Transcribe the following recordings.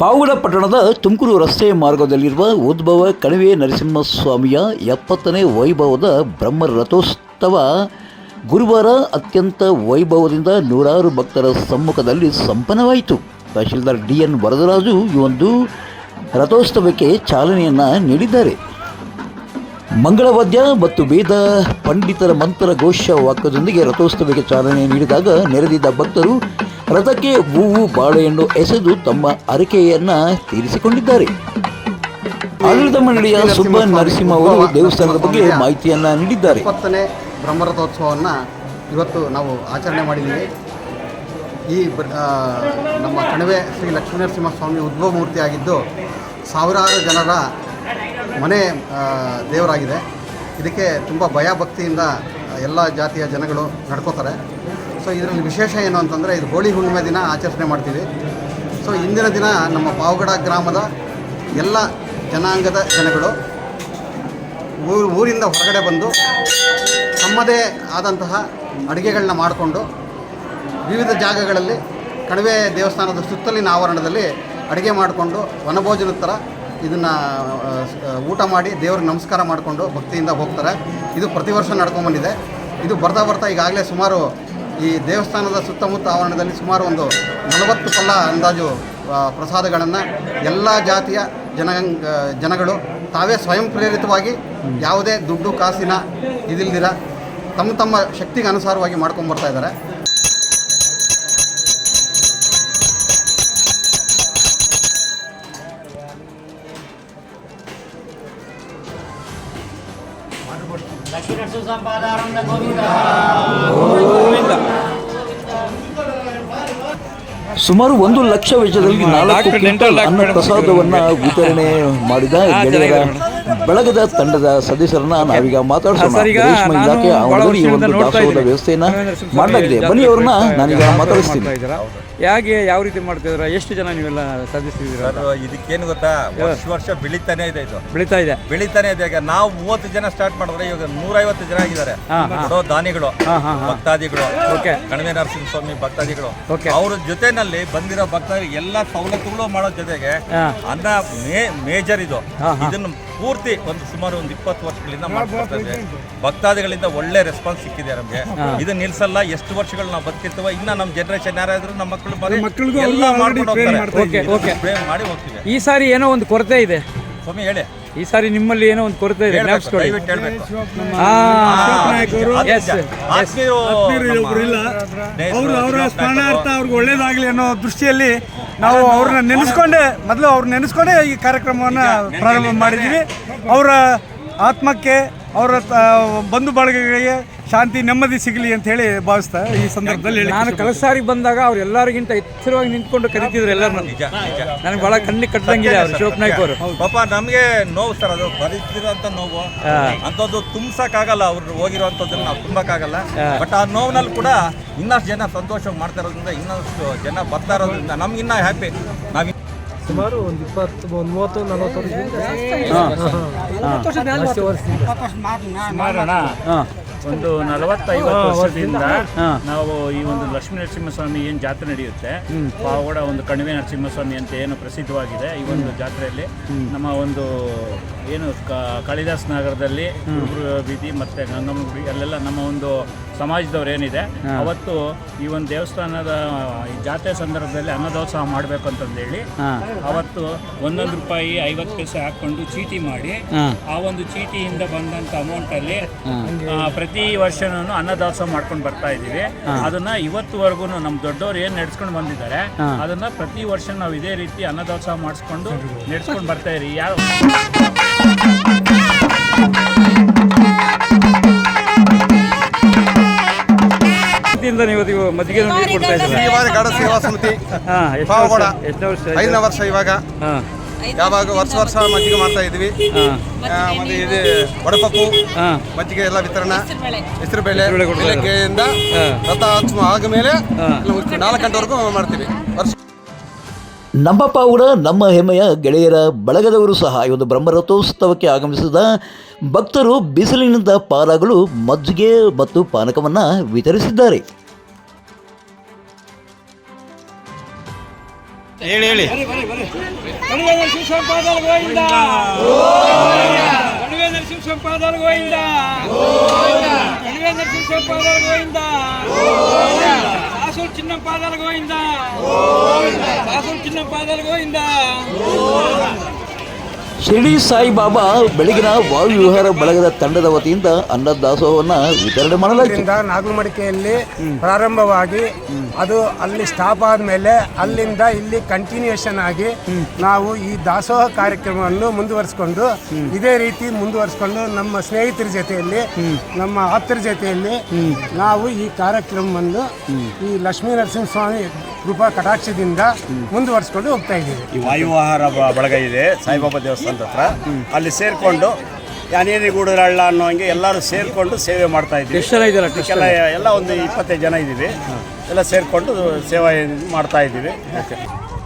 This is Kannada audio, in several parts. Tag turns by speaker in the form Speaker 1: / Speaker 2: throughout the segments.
Speaker 1: ಪಾವಗಡ ಪಟ್ಟಣದ ತುಮಕೂರು ರಸ್ತೆ ಮಾರ್ಗದಲ್ಲಿರುವ ಉದ್ಭವ ಕಣಿವೆ ನರಸಿಂಹಸ್ವಾಮಿಯ ಎಪ್ಪತ್ತನೇ ವೈಭವದ ಬ್ರಹ್ಮ ರಥೋತ್ಸವ ಗುರುವಾರ ಅತ್ಯಂತ ವೈಭವದಿಂದ ನೂರಾರು ಭಕ್ತರ ಸಮ್ಮುಖದಲ್ಲಿ ಸಂಪನ್ನವಾಯಿತು. ತಹಶೀಲ್ದಾರ್ ಡಿ ಎನ್ ವರದರಾಜು ಈ ಒಂದು ರಥೋತ್ಸವಕ್ಕೆ ಚಾಲನೆಯನ್ನು ನೀಡಿದ್ದಾರೆ. ಮಂಗಳವಾದ್ಯ ಮತ್ತು ವೇದ ಪಂಡಿತರ ಮಂತ್ರ ಘೋಷ ವಾಕ್ಯದೊಂದಿಗೆ ರಥೋತ್ಸವಕ್ಕೆ ಚಾಲನೆ ನೀಡಿದಾಗ ನೆರೆದಿದ್ದ ಭಕ್ತರು ರಥಕ್ಕೆ ಹೂವು, ಬಾಳೆಹಣ್ಣು ಎಸೆದು ತಮ್ಮ ಅರಿಕೆಯನ್ನ ತೀರಿಸಿಕೊಂಡಿದ್ದಾರೆ. ಆಡಳಿತ ಮಂಡಳಿಯ ಸುಬ್ಬ ನರಸಿಂಹ ಅವರು ದೇವಸ್ಥಾನದ ಬಗ್ಗೆ ಮಾಹಿತಿಯನ್ನ ನೀಡಿದ್ದಾರೆ.
Speaker 2: ಇಪ್ಪತ್ತನೇ ಬ್ರಹ್ಮರಥೋತ್ಸವವನ್ನು ಇವತ್ತು ನಾವು ಆಚರಣೆ ಮಾಡಿದ್ದೀವಿ. ಈ ನಮ್ಮ ಕಣಿವೆ ಶ್ರೀ ಲಕ್ಷ್ಮೀನರಸಿಂಹಸ್ವಾಮಿ ಉದ್ಭವ ಮೂರ್ತಿಯಾಗಿದ್ದು ಸಾವಿರಾರು ಜನರ ಮನೆ ದೇವರಾಗಿದೆ. ಇದಕ್ಕೆ ತುಂಬ ಭಯ ಭಕ್ತಿಯಿಂದ ಎಲ್ಲ ಜಾತಿಯ ಜನಗಳು ನಡ್ಕೋತಾರೆ. ಸೊ ಇದರಲ್ಲಿ ವಿಶೇಷ ಏನು ಅಂತಂದರೆ ಇದು ಹೋಳಿ ಹುಣ್ಣಿಮೆ ದಿನ ಆಚರಣೆ ಮಾಡ್ತೀವಿ. ಸೊ ಇಂದಿನ ದಿನ ನಮ್ಮ ಪಾವಗಡ ಗ್ರಾಮದ ಎಲ್ಲ ಜನಾಂಗದ ಜನಗಳು ಊರು, ಊರಿಂದ ಹೊರಗಡೆ ಬಂದು ತಮ್ಮದೇ ಆದಂತಹ ಅಡುಗೆಗಳನ್ನ ಮಾಡಿಕೊಂಡು ವಿವಿಧ ಜಾಗಗಳಲ್ಲಿ ಕಣಿವೆ ದೇವಸ್ಥಾನದ ಸುತ್ತಲಿನ ಆವರಣದಲ್ಲಿ ಅಡುಗೆ ಮಾಡಿಕೊಂಡು ವನಭೋಜನದ ಥರ ಇದನ್ನು ಊಟ ಮಾಡಿ ದೇವ್ರಿಗೆ ನಮಸ್ಕಾರ ಮಾಡಿಕೊಂಡು ಭಕ್ತಿಯಿಂದ ಹೋಗ್ತಾರೆ. ಇದು ಪ್ರತಿ ವರ್ಷ ನಡ್ಕೊಂಡ್ಬಂದಿದೆ ಇದು ಬರ್ತಾ ಬರ್ತಾ ಈಗಾಗಲೇ ಸುಮಾರು ಈ ದೇವಸ್ಥಾನದ ಸುತ್ತಮುತ್ತ ಆವರಣದಲ್ಲಿ ಸುಮಾರು ಒಂದು ನಲವತ್ತು ಪಲ್ಲ ಅಂದಾಜು ಪ್ರಸಾದಗಳನ್ನು ಎಲ್ಲ ಜಾತಿಯ ಜನ ಜನಗಳು ತಾವೇ ಸ್ವಯಂ ಪ್ರೇರಿತವಾಗಿ ಯಾವುದೇ ದುಡ್ಡು, ಕಾಸಿನ ಇದಿಲ್ದಿರ ತಮ್ಮ ತಮ್ಮ ಶಕ್ತಿಗೆ ಅನುಸಾರವಾಗಿ ಮಾಡ್ಕೊಂಡು
Speaker 1: ಸುಮಾರು ಒಂದು ಲಕ್ಷ ವೆಚ್ಚದಲ್ಲಿ ನಾಲ್ಕು ಕ್ವಿಂಟಲ್ ಅನ್ನ ಪ್ರಸಾದವನ್ನ ವಿತರಣೆ ಮಾಡಿದ ಗೆಳೆಯರ ಬಳಗದ ತಂಡದ ಸದಸ್ಯರನ್ನ ನಾವೀಗ ಮಾತಾಡ್ಸೋಣ.
Speaker 3: ಈಗ
Speaker 1: ರೇಷ್ಮೆ
Speaker 3: ನಾನು
Speaker 1: ಇಲಾಖೆ
Speaker 3: ಬಹಳ
Speaker 1: ಆವರಣದಲ್ಲಿ ಈ ಒಂದು ದಾಸೋಹದ ವ್ಯವಸ್ಥೆಯನ್ನ ಮಾಡಲಾಗಿದೆ. ಬನ್ನಿ ಅವ್ರನ್ನ ನಾನೀಗ
Speaker 3: ಮಾಡ್ತಾ
Speaker 1: ಮಾತಾಡಿಸ್ತೀನಿ?
Speaker 3: ಹೇಗೆ ಯಾವ ರೀತಿ ಮಾಡ್ತಾ ಇದ್ರ ಎಷ್ಟು ಜನ ನೀವೆಲ್ಲ ಸಾಧಿಸ್ತಿದ್ದೀರಾ
Speaker 4: ಇದಕ್ಕೇನು ಗೊತ್ತಾ? ವರ್ಷ ವರ್ಷ ಬೆಳಿತಾನೆ ಇದೆ ಇದು.
Speaker 3: ಬೆಳೀತಾ ಇದೆ.
Speaker 4: ಬೆಳಿತಾನೆ ಇದೆ. ಈಗ ನಾವು ಮೂವತ್ತು ಜನ ಸ್ಟಾರ್ಟ್ ಮಾಡಿದ್ರೆ ಇವಾಗ ನೂರೈವತ್ತು ಜನ ಆಗಿದ್ದಾರೆ. ಕೊಡೋ ದಾನಿಗಳು
Speaker 3: ಹಾ, ಹಾ, ಹಾ.
Speaker 4: ಭಕ್ತಾದಿಗಳು
Speaker 3: ಓಕೆ.
Speaker 4: ನರಸಿಂಹ ಸ್ವಾಮಿ ಭಕ್ತಾದಿಗಳು.
Speaker 3: ಓಕೆ.
Speaker 4: ಅವ್ರ ಜೊತೆನಲ್ಲಿ ಬಂದಿರೋ ಭಕ್ತಾದಿ ಎಲ್ಲ ಸವಲತ್ತುಗಳು ಮಾಡೋ ಜೊತೆಗೆ. ಅನ್ನ ಮೇ ಮೇಜರ್ ಇದು. ಇದನ್ನು ಪೂರ್ತಿ ಒಂದು ಸುಮಾರು ಒಂದು ಇಪ್ಪತ್ತು ವರ್ಷಗಳಿಂದ ಮಾಡ್ಕೊಳ್ತಾ ಇದ್ದೇವೆ ಭಕ್ತಾದಿಗಳಿಂದ ಒಳ್ಳೆ ರೆಸ್ಪಾನ್ಸ್ ಸಿಕ್ಕಿದೆ ನಮಗೆ. ಇದು ನಿಲ್ಸಲ್ಲ ಎಷ್ಟು ವರ್ಷಗಳು ನಾವು ಬದುಕಿರ್ತೀವೋ ಇನ್ನ ನಮ್ಮ ಜನರೇಷನ್ ಯಾರಾದ್ರೂ ನಮ್ಮ ಮಕ್ಕಳು ಬರೀ ಎಲ್ಲ ಮಾಡ್ಕೊಂಡು ಹೋಗ್ತಾರೆ.
Speaker 3: ಓಕೆ ಓಕೆ
Speaker 4: ಪ್ರೇಮ್ ಮಾಡಿ ಹೋಗ್ತೀವಿ.
Speaker 3: ಈ ಸಾರಿ ಏನೋ ಒಂದು ಕೊರತೆ ಇದೆ.
Speaker 4: ಸ್ವಾಮಿ ಹೇಳಿ.
Speaker 3: ಈ ಸಾರಿ ನಿಮ್ಮಲ್ಲಿ ಏನೋ ಒಂದು ಕೊರತೆ ಇದೆ
Speaker 4: ಸ್ನೇಹಿತರು,
Speaker 5: ಅವರು ಅವರ ಸ್ಮರಣಾರ್ಥ. ಅವ್ರಿಗೆ ಒಳ್ಳೇದಾಗಲಿ ಅನ್ನೋ ದೃಷ್ಟಿಯಲ್ಲಿ ನಾವು ಅವ್ರನ್ನ ನೆನೆಸ್ಕೊಂಡೆ ಮೊದಲು ಅವ್ರನ್ನ ನೆನೆಸ್ಕೊಂಡೆ ಈ ಕಾರ್ಯಕ್ರಮವನ್ನು ಪ್ರಾರಂಭ ಮಾಡಿದ್ದೀವಿ ಅವರ ಆತ್ಮಕ್ಕೆ ಅವರ ತ- ಬಂಧು ಬಳಗಗಳಿಗೆ ಶಾಂತಿ ನೆಮ್ಮದಿ ಸಿಗಲಿ ಅಂತ ಹೇಳಿ ಭಾವಿಸ್ತಾ ಈ ಸಂದರ್ಭದಲ್ಲಿ ಹೇಳಿ
Speaker 3: ನಾನು ಕಲಸಾರಿಗೆ ಸಾರಿ ಬಂದಾಗ ಅವ್ರು ಎಲ್ಲರಿಗಿಂತ ಎಚ್ಚರವಾಗಿ ನಿಂತ್ಕೊಂಡು ಕರಿತಿದ್ರು ಎಲ್ಲರೂ.
Speaker 4: ನಿಜ ನಿಜ
Speaker 3: ನನಗೆ ಬಹಳ ಕಣ್ಣಿ ಕಟ್ಟದಂಗಿದೆ ಅವರು ಶಿವಪ್ಪ ನಾಯ್ಕ ಅವರು
Speaker 4: ಪಾಪ ನಮಗೆ ನೋವು ಸರ್ ಅದು ಬರೀತಿರೋಂಥ ನೋವು. ಅಂಥದ್ದು ತುಂಬಸಕ್ಕಾಗಲ್ಲ ಅವ್ರು ಹೋಗಿರೋಂಥದ್ದನ್ನ ನಾವು ತುಂಬಕ್ಕಾಗಲ್ಲ ಬಟ್ ಆ ನೋವಿನಲ್ಲಿ ಕೂಡ ಇನ್ನಷ್ಟು ಜನ ಸಂತೋಷ ಮಾಡ್ತಾ ಇರೋದ್ರಿಂದ ಇನ್ನಷ್ಟು ಜನ ಬರ್ತಾ ಇರೋದ್ರಿಂದ ನಮ್ಗೆ ಇನ್ನೂ ಹ್ಯಾಪಿ ನಾವು
Speaker 6: ಸುಮಾರು ಒಂದು ಇಪ್ಪತ್ತು ಒಂದು ಮೂವತ್ತು ನಲವತ್ತು
Speaker 7: ವರ್ಷ
Speaker 3: ಹಾಂ.
Speaker 7: ಒಂದು ನಲವತ್ತೈವತ್ತು ವರ್ಷದಿಂದ ನಾವು ಈ ಒಂದು ಲಕ್ಷ್ಮೀ ನರಸಿಂಹಸ್ವಾಮಿ ಏನು ಜಾತ್ರೆ ನಡೆಯುತ್ತೆ? ಪಾವಗಡ ಒಂದು ಕಣಿವೆ ನರಸಿಂಹಸ್ವಾಮಿ ಅಂತ ಏನು ಪ್ರಸಿದ್ಧವಾಗಿದೆ ಈ ಒಂದು ಜಾತ್ರೆಯಲ್ಲಿ. ನಮ್ಮ ಒಂದು ಏನು ಕಾಳಿದಾಸ ನಗರದಲ್ಲಿ ಬೀದಿ ಮತ್ತೆ ಗಂಗಮ್ಮ ಅಲ್ಲೆಲ್ಲ ನಮ್ಮ ಒಂದು ಸಮಾಜದವ್ರು ಏನಿದೆ ಅವತ್ತು ಈ ಒಂದು ದೇವಸ್ಥಾನದ ಈ ಜಾತ್ರೆ ಸಂದರ್ಭದಲ್ಲಿ ಅನ್ನದೋತ್ಸವ ಮಾಡಬೇಕು ಅಂತಂದೇಳಿ ಅವತ್ತು ಒಂದೊಂದು ರೂಪಾಯಿ ಐವತ್ತು ಪೈಸೆ ಹಾಕೊಂಡು ಚೀಟಿ ಮಾಡಿ ಆ ಒಂದು ಚೀಟಿಯಿಂದ ಬಂದಂತ ಅಮೌಂಟ್ ಅಲ್ಲಿ ಪ್ರತಿ ವರ್ಷನೂ ಅನ್ನದೋತ್ಸವ ಮಾಡ್ಕೊಂಡು ಬರ್ತಾ ಇದೀವಿ ಅದನ್ನ ಇವತ್ತುವರೆಗೂ ನಮ್ಮ ದೊಡ್ಡವರು ಏನ್ ನಡ್ಸ್ಕೊಂಡು ಬಂದಿದ್ದಾರೆ ಅದನ್ನ ಪ್ರತಿ ವರ್ಷ ನಾವು ಇದೇ ರೀತಿ ಅನ್ನದಾಸೋಹ ಮಾಡಿಸ್ಕೊಂಡು ನಡ್ಸ್ಕೊಂಡು ಬರ್ತಾ ಇರಿ ಯಾವ
Speaker 3: ಇಂದ ನೀವು ಇವತ್ತು ಮಜ್ಜಿಗೆ ನೀರು ಕೊಡ್ತಾ ಇದ್ದೀರಾ?
Speaker 2: ಸೇವಾ ಸಮಿತಿ.
Speaker 3: ಹಾಂ ಎಷ್ಟು
Speaker 2: ಪಾವಗಡ.
Speaker 3: ವರ್ಷ ಎಷ್ಟು ವರ್ಷ
Speaker 2: ಐದನೇ ವರ್ಷ ಇವಾಗ.
Speaker 3: ಹಾಂ.
Speaker 2: ಯಾವಾಗ ವರ್ಷ ವರ್ಷ ಮಜ್ಜಿಗೆ ಮಾಡ್ತಾ ಇದ್ವಿ
Speaker 3: ಹಾಂ.
Speaker 2: ಆ, ಮತ್ತೆ ಇದು ಒಡಪಪ್ಪು
Speaker 3: ಹಾಂ.
Speaker 2: ಮಜ್ಜಿಗೆ ಎಲ್ಲ ವಿತರಣಾ. ಹೆಸರು ಬೇಳೆ.
Speaker 3: ಹೆಸರುಬೇಳೆ ಕೊಡ್ತಾ ಇದ್ದಾರೆ.
Speaker 2: ಬೆಳಗ್ಗೆಯಿಂದ
Speaker 3: ಹಾ.
Speaker 2: ರಥ ಹಚ್ಚುವ ಆದ್ಮೇಲೆ
Speaker 3: ಹಾ.
Speaker 2: ನಾಲ್ಕು ಗಂಟೆವರೆಗೂ ಮಾಡ್ತೀವಿ. ವರ್ಷ
Speaker 1: ನಮ್ಮ ಪಾವುಡ ನಮ್ಮ ಹೆಮ್ಮೆಯ ಗೆಳೆಯರ ಬಳಗದವರು ಸಹ ಈ ಒಂದು ಬ್ರಹ್ಮರಥೋತ್ಸವಕ್ಕೆ ಆಗಮಿಸಿದ ಭಕ್ತರು ಬಿಸಿಲಿನಿಂದ ಪಾರಾಗಲು ಮಜ್ಜಿಗೆ ಮತ್ತು ಪಾನಕವನ್ನು ವಿತರಿಸಿದ್ದಾರೆ.
Speaker 4: ಹೇಳಿ ಹೇಳಿ.
Speaker 3: ಕಣಿವೆ ನರಸಿಂಹ ಸಂಪಾದನೆ ಗೋವಿಂದ. ಕಣಿವೆ ನರಸಿಂಹ ಸಂಪಾದನೆ ಗೋವಿಂದ ಕಣಿವೆ ನರಸಿಂಹ ಸಂಪಾದನೆ
Speaker 1: ಶಿರಡಿ ಸಾಯಿಬಾಬಾ ಬೆಳಗಿನ ವಾಯುವಿಹಾರ ಬಳಗದ ತಂಡದ ವತಿಯಿಂದ ಅನ್ನದಾಸೋಹವನ್ನು ವಿತರಣೆ ಮಾಡಲಾಯಿತು.
Speaker 8: ಇದರಿಂದ ನಾಗಲಮಡಿಕೆಯಲ್ಲಿ ಪ್ರಾರಂಭವಾಗಿ ಅದು ಅಲ್ಲಿ ಸ್ಟಾಪ್ ಆದಮೇಲೆ ಅಲ್ಲಿಂದ ಇಲ್ಲಿ ಕಂಟಿನ್ಯೂಯೇಷನ್ ಆಗಿ ನಾವು ಈ ದಾಸೋಹ ಕಾರ್ಯಕ್ರಮವನ್ನು ಮುಂದುವರಿಸಿಕೊಂಡು ಇದೇ ರೀತಿ ಮುಂದುವರಿಸಿಕೊಂಡು ನಮ್ಮ ಸ್ನೇಹಿತರ ಜೊತೆಯಲ್ಲಿ, ನಮ್ಮ ಆಪ್ತರ ಜೊತೆಯಲ್ಲಿ ನಾವು ಈ ಕಾರ್ಯಕ್ರಮವನ್ನು ಈ ಲಕ್ಷ್ಮೀ ನರಸಿಂಹಸ್ವಾಮಿ ಕೃಪಾ ಕಟಾಕ್ಷದಿಂದ ಮುಂದುವರಿಸ್ಕೊಂಡು ಹೋಗ್ತಾ ಇದ್ದೀವಿ.
Speaker 9: ಈ ವಾಯುವಾಹಾರ ಬ- ಬಳಗ ಇದೆ ಸಾಯಿಬಾಬಾ ದೇವಸ್ಥಾನದ ಹತ್ರ. ಅಲ್ಲಿ ಸೇರಿಕೊಂಡು ಯಾನೇನಿ ಗೂಡರಳ್ಳ ಅನ್ನೋ ಹಂಗೆ ಎಲ್ಲರೂ ಸೇರಿಕೊಂಡು ಸೇವೆ ಮಾಡ್ತಾ ಇದ್ದೀವಿ.
Speaker 3: ಎಷ್ಟು ಜನ ಇದ್ದೀರಾ
Speaker 9: ಎಲ್ಲ ಎಲ್ಲ ಒಂದು ಇಪ್ಪತ್ತೈದು ಜನ ಇದ್ದೀವಿ. ಎಲ್ಲ ಸೇರಿಕೊಂಡು ಸೇವೆ ಮಾಡ್ತಾ ಇದ್ದೀವಿ.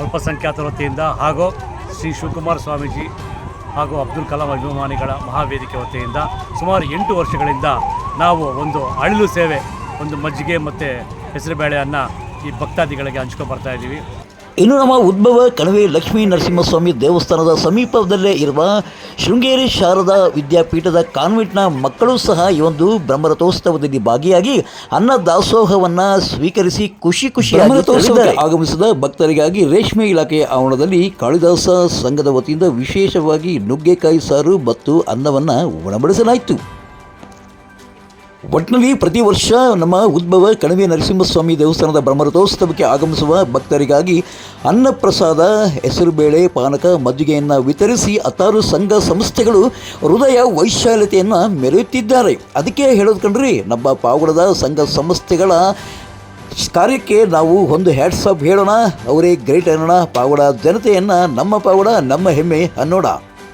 Speaker 7: ಅಲ್ಪಸಂಖ್ಯಾತರ ವತಿಯಿಂದ ಹಾಗೂ ಶ್ರೀ ಶಿವಕುಮಾರ ಸ್ವಾಮೀಜಿ ಹಾಗೂ ಅಬ್ದುಲ್ ಕಲಾಂ ಅಭಿಮಾನಿಗಳ ಮಹಾವೇದಿಕೆ ವತಿಯಿಂದ ಸುಮಾರು ಎಂಟು ವರ್ಷಗಳಿಂದ ನಾವು ಒಂದು ಅಳಿಲು ಸೇವೆ ಒಂದು ಮಜ್ಜಿಗೆ ಮತ್ತು ಹೆಸರುಬೇಳೆಯನ್ನು ಈ ಭಕ್ತಾದಿಗಳಿಗೆ ಹಂಚ್ಕೊ ಬರ್ತಾ ಇದ್ದೀವಿ
Speaker 1: ಇನ್ನು ನಮ್ಮ ಉದ್ಭವ ಕಣವೆ ಲಕ್ಷ್ಮೀ ನರಸಿಂಹಸ್ವಾಮಿ ದೇವಸ್ಥಾನದ ಸಮೀಪದಲ್ಲೇ ಇರುವ ಶೃಂಗೇರಿ ಶಾರದಾ ವಿದ್ಯಾಪೀಠದ ಕಾನ್ವೆಂಟ್ನ ಮಕ್ಕಳು ಸಹ ಈ ಒಂದು ಬ್ರಹ್ಮರಥೋತ್ಸವದಲ್ಲಿ ಭಾಗಿಯಾಗಿ ಅನ್ನ ದಾಸೋಹವನ್ನು ಸ್ವೀಕರಿಸಿ ಖುಷಿ ಖುಷಿಯಾಗಿ ಆಗಮಿಸಿದ ಭಕ್ತರಿಗಾಗಿ ರೇಷ್ಮೆ ಇಲಾಖೆಯ ಆವರಣದಲ್ಲಿ ಕಾಳಿದಾಸ ಸಂಘದ ವತಿಯಿಂದ ವಿಶೇಷವಾಗಿ ನುಗ್ಗೆಕಾಯಿ ಸಾರು ಮತ್ತು ಅನ್ನವನ್ನು ಉಣಬಡಿಸಲಾಯಿತು ಒಟ್ಟಿನಲ್ಲಿ ಪ್ರತಿ ವರ್ಷ ನಮ್ಮ ಉದ್ಭವ ಕಣಿವೆ ನರಸಿಂಹಸ್ವಾಮಿ ದೇವಸ್ಥಾನದ ಬ್ರಹ್ಮರಥೋತ್ಸವಕ್ಕೆ ಆಗಮಿಸುವ ಭಕ್ತರಿಗಾಗಿ ಅನ್ನಪ್ರಸಾದ, ಹೆಸರುಬೇಳೆ, ಪಾನಕ, ಮಜ್ಜಿಗೆಯನ್ನು ವಿತರಿಸಿ ಹತ್ತಾರು ಸಂಘ ಸಂಸ್ಥೆಗಳು ಹೃದಯ ವೈಶಾಲ್ಯತೆಯನ್ನು ಮೆರೆಯುತ್ತಿದ್ದಾರೆ. ಅದಕ್ಕೆ ಹೇಳೋದು ಕಣ್ರಿ ನಮ್ಮ ಪಾವಗಡದ ಸಂಘ ಸಂಸ್ಥೆಗಳ ಕಾರ್ಯಕ್ಕೆ ನಾವು ಒಂದು ಹ್ಯಾಟ್ಸ್ ಆಫ್ ಹೇಳೋಣ. ಅವರೇ ಗ್ರೇಟ್ ಅನ್ನೋಣ. ಪಾವಗಡ ಜನತೆಯನ್ನು ನಮ್ಮ ಪಾವಗಡ, ನಮ್ಮ ಹೆಮ್ಮೆ ಅನ್ನೋಣ.